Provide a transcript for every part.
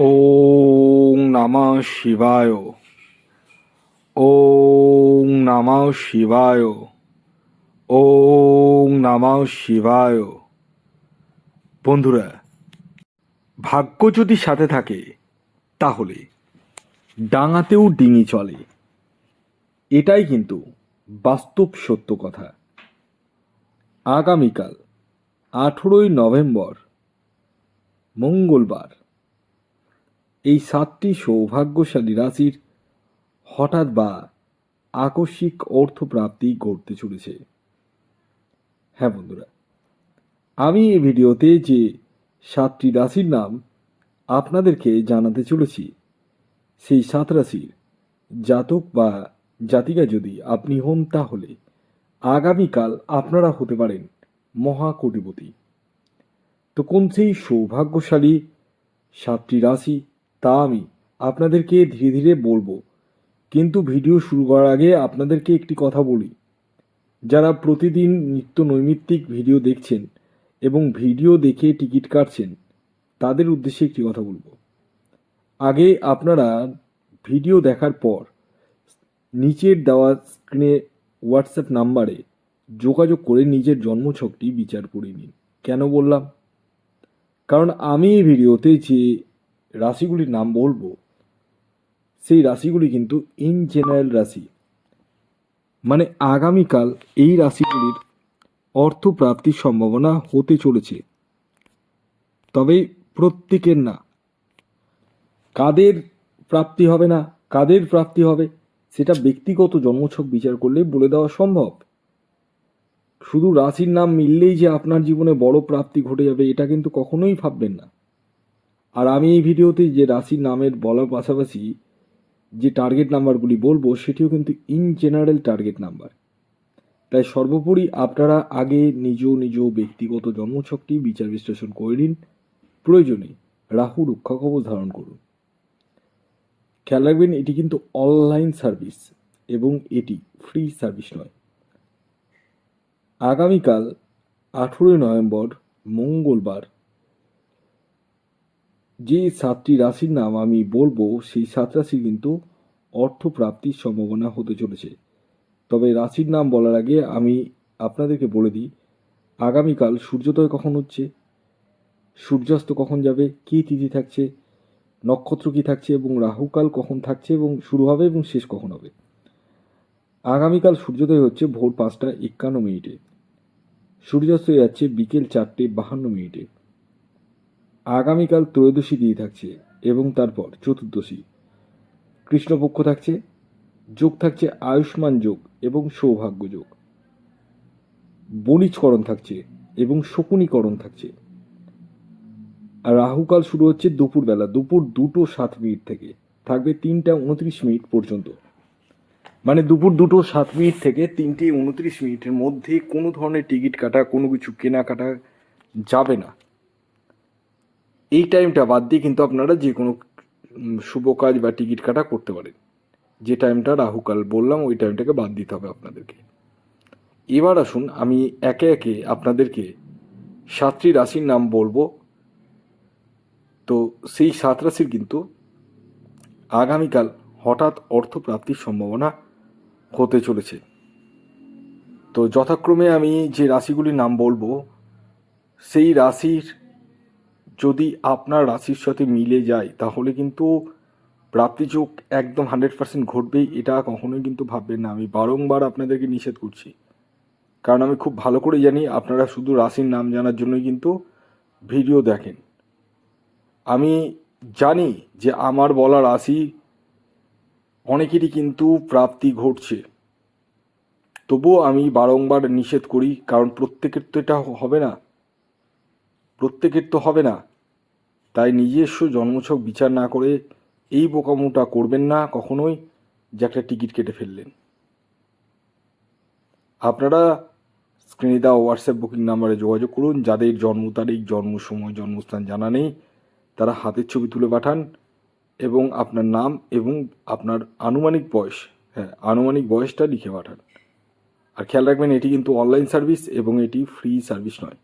ওং নমঃ শিবায়। ওং নমঃ শিবায়। ওং নমঃ শিবায়। বন্ধুরা, ভাগ্য যদি সাথে থাকে, তাহলে ডাঙাতেও ডিঙি চলে। এটাই কিন্তু বাস্তব সত্য কথা। আগামীকাল আঠেরোই নভেম্বর, মঙ্গলবার। এই সাতটি সৌভাগ্যশালী রাশির হঠাৎ বা আকস্মিক অর্থপ্রাপ্তি ঘটতে চলেছে। হ্যাঁ বন্ধুরা, আমি এই ভিডিওতে যে সাতটি রাশির নাম আপনাদেরকে জানাতে চলেছি, সেই সাত রাশির জাতক বা জাতিকা যদি আপনি হন, তাহলে আগামীকাল আপনারা হতে পারেন মহাকোটিপতি। তো কোন সেই সৌভাগ্যশালী সাতটি রাশি তা আমি আপনাদেরকে ধীরে ধীরে বলব। কিন্তু ভিডিও শুরু করার আগে আপনাদেরকে একটি কথা বলি। যারা প্রতিদিন নিত্য নৈমিত্তিক ভিডিও দেখছেন এবং ভিডিও দেখে টিকিট কাটছেন, তাদের উদ্দেশ্যে একটি কথা বলব। আগে আপনারা ভিডিও দেখার পর নিচের দেওয়া স্ক্রিনে হোয়াটসঅ্যাপ নাম্বারে যোগাযোগ করে নিজের জন্মছকটি বিচার করে নিন। কেন বললাম? কারণ আমি এই ভিডিওতে যে রাশিগুলির নাম বলব, সেই রাশিগুলি কিন্তু ইন জেনারেল রাশি। মানে আগামীকাল এই রাশিগুলির অর্থ প্রাপ্তির সম্ভাবনা হতে চলেছে। তবে প্রত্যেকের না। কাদের প্রাপ্তি হবে না, কাদের প্রাপ্তি হবে, সেটা ব্যক্তিগত জন্মছক বিচার করলে বলে দেওয়া সম্ভব। শুধু রাশির নাম মিললেই যে আপনার জীবনে বড় প্রাপ্তি ঘটে যাবে, এটা কিন্তু কখনোই ভাববেন না। আর আমি এই ভিডিওতে যে রাশির নামের বলার পাশাপাশি যে টার্গেট নাম্বারগুলি বলব, সেটিও কিন্তু ইন জেনারেল টার্গেট নাম্বার তাই সর্বোপরি আপনারা আগে নিজ নিজ ব্যক্তিগত জন্মছকটি বিচার বিশ্লেষণ করে নিন। প্রয়োজনে রাহু রক্ষা কবচ ধারণ করুন। খেয়াল রাখবেন, এটি কিন্তু অনলাইন সার্ভিস এবং এটি ফ্রি সার্ভিস নয়। আগামীকাল আঠেরোই নভেম্বর, মঙ্গলবার যে সাতটি রাশির নাম আমি বলব, সেই সাত রাশি কিন্তু অর্থ প্রাপ্তির সম্ভাবনা হতে চলেছে। তবে রাশির নাম বলার আগে আমি আপনাদেরকে বলে দিই, আগামীকাল সূর্যোদয় কখন হচ্ছে? সূর্যাস্ত কখন যাবে? কী তিথি থাকছে? নক্ষত্র কী থাকছে? এবং রাহুকাল কখন থাকছে? এবং শুরু হবে এবং শেষ কখন হবে? আগামীকাল সূর্যোদয় হচ্ছে ভোর পাঁচটা একান্ন মিনিটে। সূর্যাস্ত যাচ্ছে বিকেল চারটে বাহান্ন মিনিটে। আগামীকাল ত্রয়োদশী দিয়ে থাকছে এবং তারপর চতুর্দশী। কৃষ্ণপক্ষ থাকছে, যোগ থাকছে আয়ুষ্মান যোগ এবং সৌভাগ্য যোগ। বণিজকরণ থাকছে এবং শকুনীকরণ থাকছে। আর রাহুকাল শুরু হচ্ছে দুপুরবেলা, দুপুর দুটো সাত মিনিট থেকে। থাকবে তিনটা উনত্রিশ মিনিট পর্যন্ত। মানে দুপুর দুটো সাত মিনিট থেকে তিনটে উনত্রিশ মিনিটের মধ্যে কোনো ধরনের টিকিট কাটা, কোনো কিছু কেনাকাটা যাবে না। এই টাইমটা বাদ দিয়ে কিন্তু আপনারা যে কোনো শুভ কাজ বা টিকিট কাটা করতে পারেন। যে টাইমটা রাহুকাল বললাম, ওই টাইমটাকে বাদ দিতে হবে আপনাদেরকে। এবার আসুন, আমি একে একে আপনাদেরকে সাতটি রাশির নাম বলব। তো সেই সাত রাশির কিন্তু আগামীকাল হঠাৎ অর্থ প্রাপ্তির সম্ভাবনা হতে চলেছে। তো যথাক্রমে আমি যে রাশিগুলির নাম বলব, সেই রাশির যদি আপনার রাশির সাথে মিলে যায়, তাহলে কিন্তু প্রাপ্তিযোগ একদম হান্ড্রেড পার্সেন্ট ঘটবেই, এটা কখনোই কিন্তু ভাববেন না। আমি বারংবার আপনাদেরকে নিষেধ করছি। কারণ আমি খুব ভালো করে জানি, আপনারা শুধু রাশির নাম জানার জন্যই কিন্তু ভিডিও দেখেন। আমি জানি যে আমার বলা রাশি অনেকেরই কিন্তু প্রাপ্তি ঘটছে। তবুও আমি বারংবার নিষেধ করি, কারণ প্রত্যেকের তো এটা হবে না। প্রত্যেকের তো হবে না। তাই নিজস্ব জন্মছক বিচার না করে এই বোকামোটা করবেন না কখনোই যে একটা টিকিট কেটে ফেললেন। আপনারা স্ক্রিনে দেওয়া হোয়াটসঅ্যাপ বুকিং নাম্বারে যোগাযোগ করুন। যাদের জন্ম তারিখ, জন্ম সময়, জন্মস্থান জানা নেই, তারা হাতের ছবি তুলে পাঠান এবং আপনার নাম এবং আপনার আনুমানিক বয়স হ্যাঁ আনুমানিক বয়সটা লিখে পাঠান। আর খেয়াল রাখবেন, এটি কিন্তু অনলাইন সার্ভিস এবং এটি ফ্রি সার্ভিস নয়।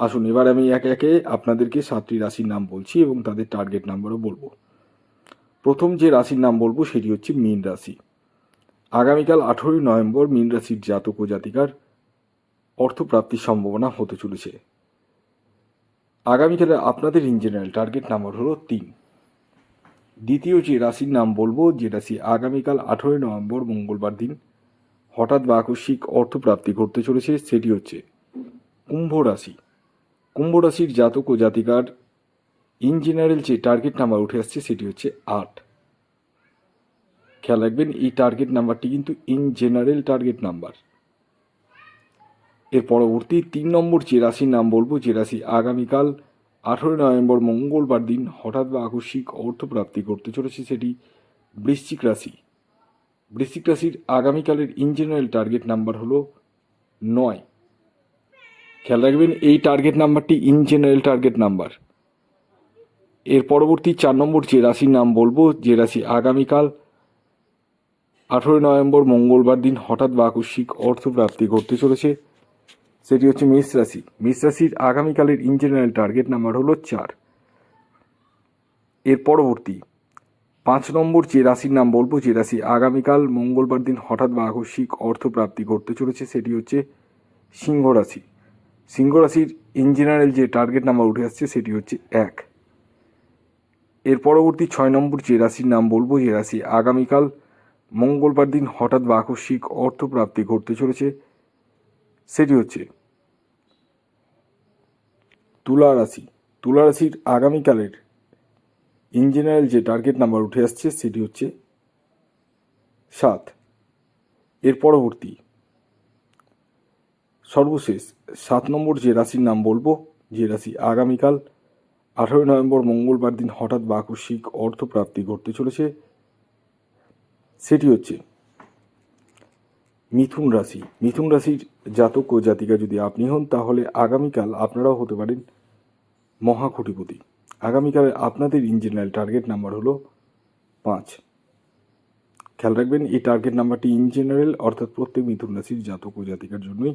আসুন, এবার আমি একে একে আপনাদেরকে সাতটি রাশির নাম বলছি এবং তাদের টার্গেট নাম্বারও বলব। প্রথম যে রাশির নাম বলব, সেটি হচ্ছে মীন রাশি। আগামীকাল আঠেরোই নভেম্বর মীন রাশির জাতক ও জাতিকার অর্থপ্রাপ্তির সম্ভাবনা হতে চলেছে। আগামীকালে আপনাদের ইন জেনারেল টার্গেট নাম্বার হলো তিন। দ্বিতীয় যে রাশির নাম বলব, যে রাশি আগামীকাল আঠেরোই নভেম্বর মঙ্গলবার দিন হঠাৎ বা আকস্মিক অর্থপ্রাপ্তি ঘটতে চলেছে, সেটি হচ্ছে কুম্ভ রাশি। কুম্ভ রাশির জাতক ও জাতিকার ইন জেনারেল যে টার্গেট নাম্বার উঠে আসছে, সেটি হচ্ছে আট। খেয়াল রাখবেন, এই টার্গেট নাম্বারটি কিন্তু ইন জেনারেল টার্গেট নাম্বার এর পরবর্তী তিন নম্বর যে রাশির নাম বলব, যে রাশি আগামীকাল আঠেরোই নভেম্বর মঙ্গলবার দিন হঠাৎ বা আকস্মিক অর্থপ্রাপ্তি করতে চলেছে, সেটি বৃশ্চিক রাশি। বৃশ্চিক রাশির আগামীকালের ইন জেনারেল টার্গেট নাম্বার হলো নয়। খেয়াল রাখবেন, এই টার্গেট নাম্বারটি ইন জেনারেল টার্গেট নাম্বার এর পরবর্তী চার নম্বর যে রাশির নাম বলব, যে রাশি আগামীকাল আঠেরোই নভেম্বর মঙ্গলবার দিন হঠাৎ বা আকস্মিক অর্থপ্রাপ্তি ঘটতে চলেছে, সেটি হচ্ছে মেষ রাশি। মেষ রাশির আগামীকালের ইন জেনারেল টার্গেট নাম্বার হলো চার। এর পরবর্তী পাঁচ নম্বর যে রাশির নাম বলব, যে রাশি আগামীকাল মঙ্গলবার দিন হঠাৎ বা আকস্মিক অর্থপ্রাপ্তি ঘটতে চলেছে, সেটি হচ্ছে সিংহ রাশি। সিংহ রাশির ইন জেনারেল যে টার্গেট নাম্বার উঠে আসছে সেটি হচ্ছে এক। এর পরবর্তী ছয় নম্বর যে রাশির নাম বলব, যে রাশি আগামীকাল মঙ্গলবার দিন হঠাৎ বা আকস্মিক অর্থপ্রাপ্তি ঘটতে চলেছে, সেটি হচ্ছে তুলা রাশি। তুলা রাশির আগামীকালের ইন জেনারেল যে টার্গেট নাম্বার উঠে আসছে সেটি হচ্ছে সাত। এর পরবর্তী সর্বশেষ সাত নম্বর যে রাশির নাম বলব, যে রাশি আগামীকাল আঠারোই নভেম্বর মঙ্গলবার দিন হঠাৎ বা আকস্মিক অর্থপ্রাপ্তি ঘটতে চলেছে, সেটি হচ্ছে মিথুন রাশি। মিথুন রাশির জাতক ও জাতিকা যদি আপনি হন, তাহলে আগামীকাল আপনারাও হতে পারেন মহাখুটিপতি আগামীকাল আপনাদের ইন জেনারেল টার্গেট নাম্বার হলো পাঁচ। খেয়াল রাখবেন, এই টার্গেট নাম্বারটি ইন জেনারেল অর্থাৎ প্রত্যেক মিথুন রাশির জাতক ও জাতিকার জন্যই